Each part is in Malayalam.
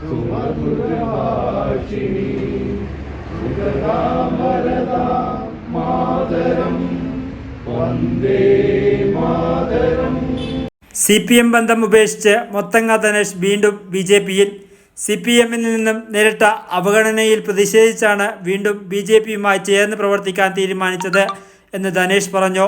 സുമധുരഭാഷിണി സുഗതാം വരദാം മാതരം വന്ദേ മാതരം. സി പി എം ബന്ധം ഉപേക്ഷിച്ച് മൊത്തങ്ങ ധനേഷ് വീണ്ടും ബി ജെ പിയിൽ. സി പി എമ്മിൽ നിന്നും നേരിട്ട അവഗണനയിൽ പ്രതിഷേധിച്ചാണ് വീണ്ടും ബി ജെ പിയുമായി ചേർന്ന് പ്രവർത്തിക്കാൻ തീരുമാനിച്ചത് എന്ന് ധനേഷ് പറഞ്ഞു.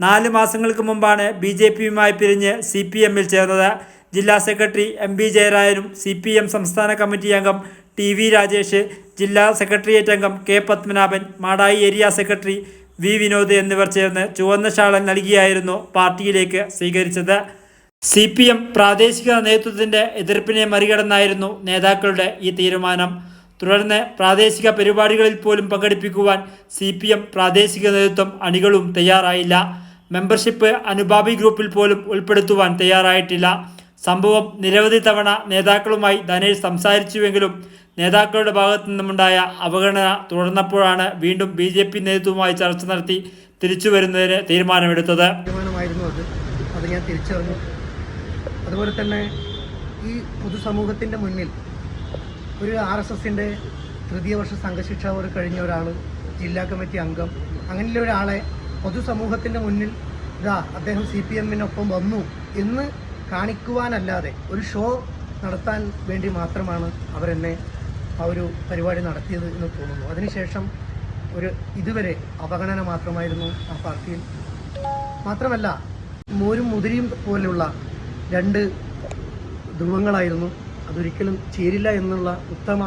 നാല് മാസങ്ങൾക്ക് മുമ്പാണ് ബി ജെ പിയുമായി പിരിഞ്ഞ് സി പി എമ്മിൽ ചേർന്നത്. ജില്ലാ സെക്രട്ടറി എം പി ജയരാജനും സി പി എം സംസ്ഥാന കമ്മിറ്റി അംഗം ടി വി രാജേഷ് ജില്ലാ സെക്രട്ടേറിയറ്റ് അംഗം K Padmanabhan Madayi area secretary V Vinod എന്നിവർ ചേർന്ന് ചുവന്ന ശാളൻ നൽകിയായിരുന്നു പാർട്ടിയിലേക്ക് സ്വീകരിച്ചത്. സി പി എം പ്രാദേശിക നേതൃത്വത്തിന്റെ എതിർപ്പിനെ മറികടന്നായിരുന്നു നേതാക്കളുടെ ഈ തീരുമാനം. തുടർന്ന് പ്രാദേശിക പരിപാടികളിൽ പോലും പങ്കെടുപ്പിക്കുവാൻ സി പ്രാദേശിക നേതൃത്വം അണികളും തയ്യാറായില്ല. മെമ്പർഷിപ്പ് അനുഭാവി ഗ്രൂപ്പിൽ പോലും ഉൾപ്പെടുത്തുവാൻ തയ്യാറായിട്ടില്ല. സംഭവം നിരവധി തവണ നേതാക്കളുമായി ധനേഷ് സംസാരിച്ചുവെങ്കിലും നേതാക്കളുടെ ഭാഗത്തു നിന്നുമുണ്ടായ അവഗണന തുടർന്നപ്പോഴാണ് വീണ്ടും ബി ജെ പി നേതൃത്വവുമായി ചർച്ച നടത്തി തിരിച്ചു വരുന്നതിന് തീരുമാനമെടുത്തത് അത്. ഞാൻ തിരിച്ചറിഞ്ഞു. അതുപോലെ തന്നെ ഈ പൊതുസമൂഹത്തിന്റെ മുന്നിൽ ഒരു ആർ എസ് എസിന്റെ തൃതീയ വർഷ സംഘശിക്ഷ ഒരു കഴിഞ്ഞ ഒരാൾ ജില്ലാ കമ്മിറ്റി അംഗം. അങ്ങനെയുള്ള ഒരാളെ പൊതുസമൂഹത്തിന്റെ മുന്നിൽ ഇതാ അദ്ദേഹം സി പി എമ്മിനൊപ്പം വന്നു എന്ന് കാണിക്കുവാനല്ലാതെ ഒരു ഷോ നടത്താൻ വേണ്ടി മാത്രമാണ് അവരെന്നെ ആ ഒരു പരിപാടി നടത്തിയത് എന്ന് തോന്നുന്നു. അതിനുശേഷം ഒരു ഇതുവരെ അവഗണന മാത്രമായിരുന്നു ആ പാർട്ടിയിൽ. മാത്രമല്ല മോരും മുതിരിയും പോലെയുള്ള രണ്ട് ധ്രുവങ്ങളായിരുന്നു. അതൊരിക്കലും ചേരില്ല എന്നുള്ള ഉത്തമ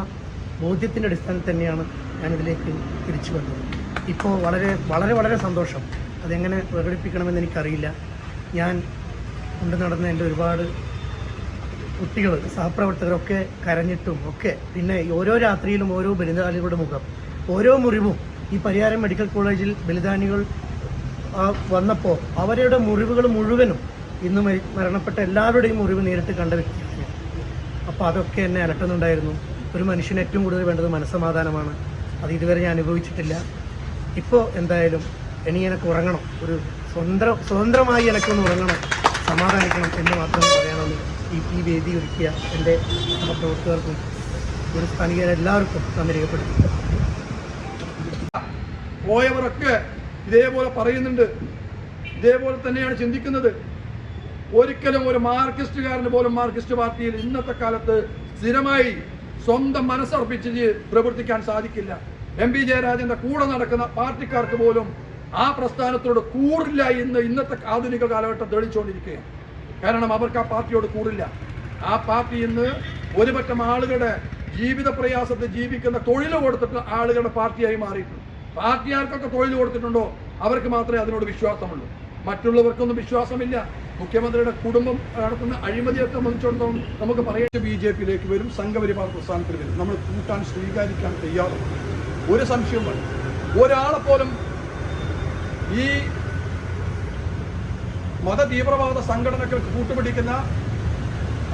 ബോധ്യത്തിന്റെ അടിസ്ഥാനത്തിൽ തന്നെയാണ് ഞാനിതിലേക്ക് തിരിച്ചു വന്നത്. ഇപ്പോൾ വളരെ വളരെ വളരെ സന്തോഷം. അതെങ്ങനെ പ്രകടിപ്പിക്കണമെന്ന് എനിക്കറിയില്ല. ഞാൻ കൊണ്ട് നടന്ന എന്റെ ഒരുപാട് കുട്ടികൾ സഹപ്രവർത്തകരൊക്കെ കരഞ്ഞിട്ടും ഒക്കെ പിന്നെ ഓരോ രാത്രിയിലും ഓരോ ബലിദാനികളുടെ മുഖം ഓരോ മുറിവും ഈ പരിയാരം മെഡിക്കൽ കോളേജിൽ ബലിദാനികൾ വന്നപ്പോൾ അവരുടെ മുറിവുകൾ മുഴുവനും ഇന്ന് മരണപ്പെട്ട എല്ലാവരുടെയും മുറിവ് നേരിട്ട് കണ്ട വ്യക്തിയാണ് അപ്പോൾ അതൊക്കെ എന്നെ അലട്ടുന്നുണ്ടായിരുന്നു. ഒരു മനുഷ്യന് ഏറ്റവും കൂടുതൽ വേണ്ടത് മനസ്സമാധാനമാണ്. അത് ഇതുവരെ ഞാൻ അനുഭവിച്ചിട്ടില്ല. ഇപ്പോൾ എന്തായാലും ഇനി എനിക്ക് ഉറങ്ങണം. ഒരു സ്വതന്ത്ര സ്വതന്ത്രമായി എനിക്കൊന്ന് ഉറങ്ങണം. സമാധാനിക്കണം എന്ന് മാത്രം പറയാനുള്ളൂ ഈ ഈ വേദി ഒരുക്കിയ എന്റെ സഹപ്രവർത്തകർക്കും ഒരു സ്ഥാനികരെല്ലാവർക്കും നന്ദി രേഖപ്പെടുത്തി പോയവരൊക്കെ ഇതേപോലെ പറയുന്നുണ്ട്. ഇതേപോലെ തന്നെയാണ് ചിന്തിക്കുന്നത്. ഒരിക്കലും ഒരു മാർക്സിസ്റ്റുകാരന് പോലും മാർക്സിസ്റ്റ് പാർട്ടിയിൽ ഇന്നത്തെ കാലത്ത് സ്ഥിരമായി സ്വന്തം മനസ്സർപ്പിച്ച് പ്രവർത്തിക്കാൻ സാധിക്കില്ല. എം പി ജയരാജന്റെ കൂടെ നടക്കുന്ന പാർട്ടിക്കാർക്ക് പോലും ആ പ്രസ്ഥാനത്തോട് കൂറില്ല ഇന്ന് ഇന്നത്തെ ആധുനിക കാലഘട്ടം തെളിച്ചുകൊണ്ടിരിക്കുകയാണ് കാരണം അവർക്ക് ആ പാർട്ടിയോട് കൂറില്ല. ആ പാർട്ടി ഇന്ന് ഒരുപറ്റം ആളുകളുടെ ജീവിത പ്രയാസത്തിൽ ജീവിക്കുന്ന തൊഴിൽ കൊടുത്തിട്ട് ആളുകളുടെ പാർട്ടിയായി മാറിയിട്ടുണ്ട്. പാർട്ടി ആർക്കൊക്കെ തൊഴിൽ കൊടുത്തിട്ടുണ്ടോ? അവർക്ക് മാത്രമേ അതിനോട് വിശ്വാസമുള്ളൂ. മറ്റുള്ളവർക്കൊന്നും വിശ്വാസമില്ല. മുഖ്യമന്ത്രിയുടെ കുടുംബം നടത്തുന്ന അഴിമതിയെ സംബന്ധിച്ചിടത്തോളം നമുക്ക് പറയാം. ബി ജെ പിയിലേക്ക് വരും സംഘപരിവാർ പ്രസ്ഥാനത്തിൽ വരും. നമ്മൾ കൂട്ടാൻ സ്വീകരിക്കാൻ തയ്യാറാണ് ഒരു സംശയം വേണം. ഒരാളെ പോലും ഈ മതതീവ്രവാദ സംഘടനകൾക്ക് കൂട്ടുപിടിക്കുന്ന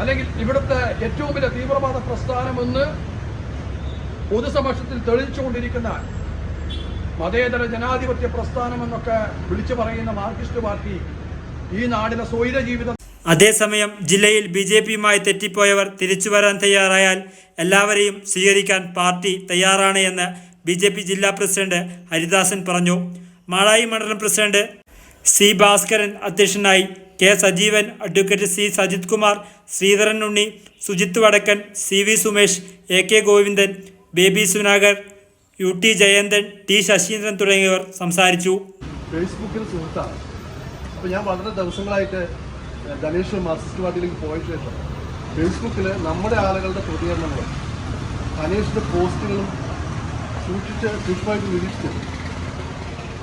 അല്ലെങ്കിൽ ഇവിടുത്തെ ഏറ്റവും വലിയ തീവ്രവാദ പ്രസ്ഥാനമെന്ന് പൊതുസമക്ഷത്തിൽ തെളിയിച്ചുകൊണ്ടിരിക്കുന്ന മതേതര ജനാധിപത്യ പ്രസ്ഥാനം എന്നൊക്കെ വിളിച്ചു പറയുന്ന മാർക്സിസ്റ്റ് പാർട്ടി ഈ നാടിനെ സ്വൈര ജീവിതം അതേസമയം ജില്ലയിൽ ബി ജെ പിയുമായി തെറ്റിപ്പോയവർ തിരിച്ചു വരാൻ തയ്യാറായാൽ എല്ലാവരെയും സ്വീകരിക്കാൻ പാർട്ടി തയ്യാറാണ് എന്ന് ബി ജെ പി ജില്ലാ പ്രസിഡന്റ് ഹരിദാസൻ പറഞ്ഞു. മാളായി മണ്ഡലം പ്രസിഡന്റ് സി ഭാസ്കരൻ അധ്യക്ഷനായി K Sajeevan advocate C Sajith Kumar Sreedharan Unni Sujith Vadakkan C V Sumesh A K Govindan Baby Sunagar U T Jayanthan T Sasheendran തുടങ്ങിയവർ സംസാരിച്ചു. ഫേസ്ബുക്കിൽ സുഹൃത്താണ് അപ്പോൾ ഞാൻ വളരെ ദിവസങ്ങളായിട്ട് ധനേഷ് മാർക്സിസ്റ്റ് പാർട്ടിയിലേക്ക് പോയ ശേഷം ഫേസ്ബുക്കിൽ നമ്മുടെ ആളുകളുടെ പ്രതികരണങ്ങളും ധനേഷിന്റെ പോസ്റ്റുകളും സൂക്ഷിച്ച് സൂക്ഷ്മമായിട്ട് നിരീക്ഷിച്ചത്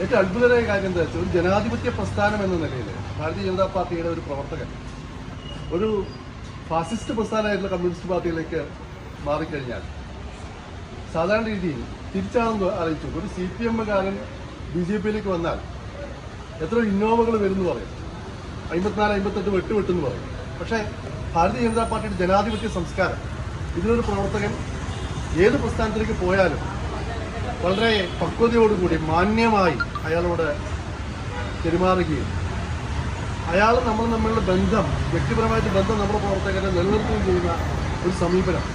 ഏറ്റവും അത്ഭുതമായ കാര്യം എന്താ വെച്ചാൽ ഒരു ജനാധിപത്യ പ്രസ്ഥാനം എന്ന നിലയിൽ ഭാരതീയ ജനതാ പാർട്ടിയുടെ ഒരു പ്രവർത്തകൻ ഒരു ഫാസിസ്റ്റ് പ്രസ്ഥാനമായിട്ടുള്ള കമ്മ്യൂണിസ്റ്റ് പാർട്ടിയിലേക്ക് മാറിക്കഴിഞ്ഞാൽ സാധാരണ രീതിയിൽ തിരിച്ചാണെന്ന് അറിയിച്ചു. ഒരു സി പി എമ്മുകാരൻ ബി ജെ പിയിലേക്ക് വന്നാൽ എത്ര ഇന്നോവകൾ വരുന്നു പറയും. അമ്പത്തിനാല് അമ്പത്തെട്ട് വെട്ട് വെട്ടെന്ന് പറയും. പക്ഷേ ഭാരതീയ ജനതാ പാർട്ടിയുടെ ജനാധിപത്യ സംസ്കാരം ഇതിനൊരു പ്രവർത്തകൻ ഏത് പ്രസ്ഥാനത്തിലേക്ക് പോയാലും വളരെ പക്വതയോടുകൂടി മാന്യമായി അയാളോട് പെരുമാറുകയും അയാൾ നമ്മൾ നമ്മളുടെ ബന്ധം വ്യക്തിപരമായിട്ട് ബന്ധം നമ്മുടെ പ്രവർത്തകരെ നിലനിർത്തുകയും ചെയ്യുന്ന ഒരു സമീപനം.